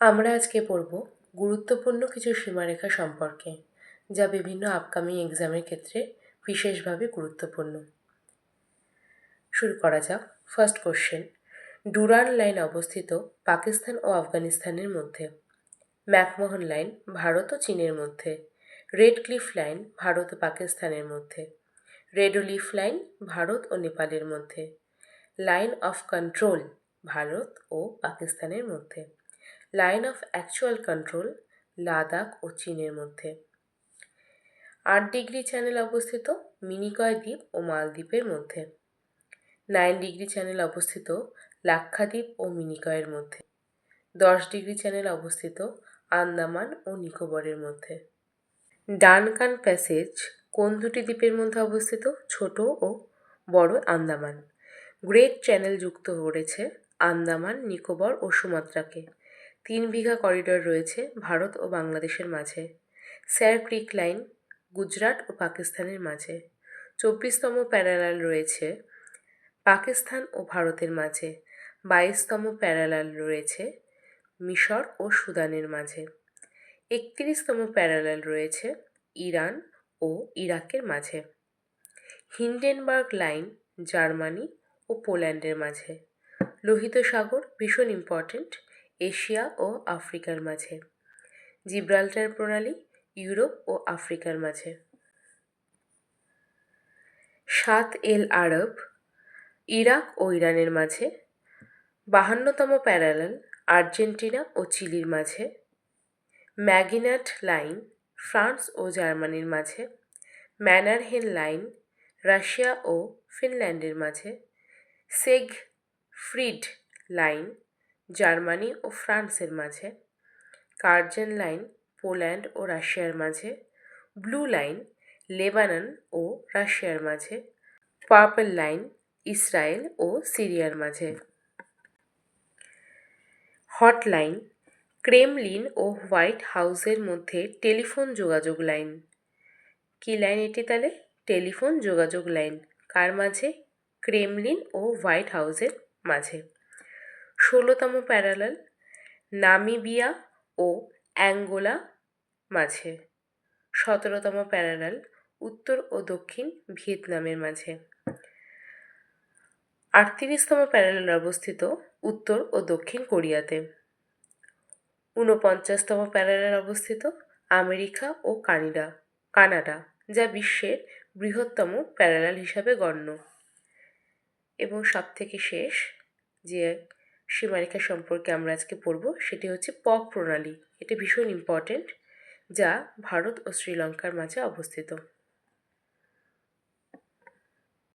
আমরা আজকে পড়ব গুরুত্বপূর্ণ কিছু সীমারেখা সম্পর্কে, যা বিভিন্ন আপকামিং এক্সামের ক্ষেত্রে বিশেষভাবে গুরুত্বপূর্ণ। শুরু করা যাক। ফার্স্ট কোশ্চেন ডুরান লাইন অবস্থিত পাকিস্তান ও আফগানিস্তানের মধ্যে। ম্যাকমোহন লাইন ভারত ও চীনের মধ্যে। রেড ক্লিফ লাইন ভারত ও পাকিস্তানের মধ্যে। রেড লিফ লাইন ভারত ও নেপালের মধ্যে। লাইন অফ কন্ট্রোল ভারত ও পাকিস্তানের মধ্যে। Line of actual control, Ladakh ও চীনের মধ্যে। আট ডিগ্রি চ্যানেল অবস্থিত মিনিকয় দ্বীপ ও মালদ্বীপের মধ্যে। নাইন ডিগ্রি চ্যানেল অবস্থিত লাক্ষাদ্বীপ ও মিনিকয়ের মধ্যে। দশ ডিগ্রি চ্যানেল অবস্থিত আন্দামান ও নিকোবরের মধ্যে। ডানকান প্যাসেজ কোন দুটি দ্বীপের মধ্যে অবস্থিত? ছোট ও বড় আন্দামান। গ্রেট চ্যানেল যুক্ত করেছে আন্দামান, নিকোবর ও সুমাত্রাকে। তিন বিঘা করিডর রয়েছে ভারত ও বাংলাদেশের মাঝে। স্যার ক্রিক লাইন গুজরাট ও পাকিস্তানের মাঝে। চব্বিশতম প্যারালাল রয়েছে পাকিস্তান ও ভারতের মাঝে। বাইশতম প্যারালাল রয়েছে মিশর ও সুদানের মাঝে। একত্রিশতম প্যারালাল রয়েছে ইরান ও ইরাকের মাঝে। হিন্ডেনবার্গ লাইন জার্মানি ও পোল্যান্ডের মাঝে। লোহিত সাগর ভীষণ ইম্পর্ট্যান্ট এশিয়া ও আফ্রিকার মাঝে, জিব্রাল্টার প্রণালী ইউরোপ ও আফ্রিকার মাঝে। সাত এল আরব, ইরাক ও ইরানের মাঝে, বাহান্নতম প্যারালাল আর্জেন্টিনা ও চিলির মাঝে, ম্যাগিনাট লাইন ফ্রান্স ও জার্মানির মাঝে ম্যানারহেন লাইন রাশিয়া ও ফিনল্যান্ডের মাঝে, সেগ ফ্রিড লাইন জার্মানি ও ফ্রান্সের মাঝে, কার্জেন লাইন পোল্যান্ড ও রাশিয়ার মাঝে, ব্লু লাইন লেবানন ও রাশিয়ার মাঝে, পার্পল লাইন ইসরায়েল ও সিরিয়ার মাঝে। হট লাইন ক্রেমলিন ও হোয়াইট হাউসের মধ্যে টেলিফোন যোগাযোগ লাইন। কি লাইন এটি তাহলে? টেলিফোন যোগাযোগ লাইন। কার মাঝে? ক্রেমলিন ও হোয়াইট হাউসের মাঝে। ষোলোতম প্যারালাল নামিবিয়া ও অ্যাঙ্গোলা মাঝে। সতেরোতম প্যারালাল উত্তর ও দক্ষিণ ভিয়েতনামের মাঝে। আটত্রিশতম প্যারালাল অবস্থিত উত্তর ও দক্ষিণ কোরিয়াতে। ঊনপঞ্চাশতম প্যারালাল অবস্থিত আমেরিকা ও কানাডা কানাডা, যা বিশ্বের বৃহত্তম প্যারালাল হিসাবে গণ্য। এবং সবথেকে শেষ যে সীমারেখা সম্পর্কে আমরা আজকে পড়ব, সেটি হচ্ছে পক প্রণালী। এটি ভীষণ ইম্পর্ট্যান্ট যা ভারত ও শ্রীলঙ্কার মাঝে অবস্থিত।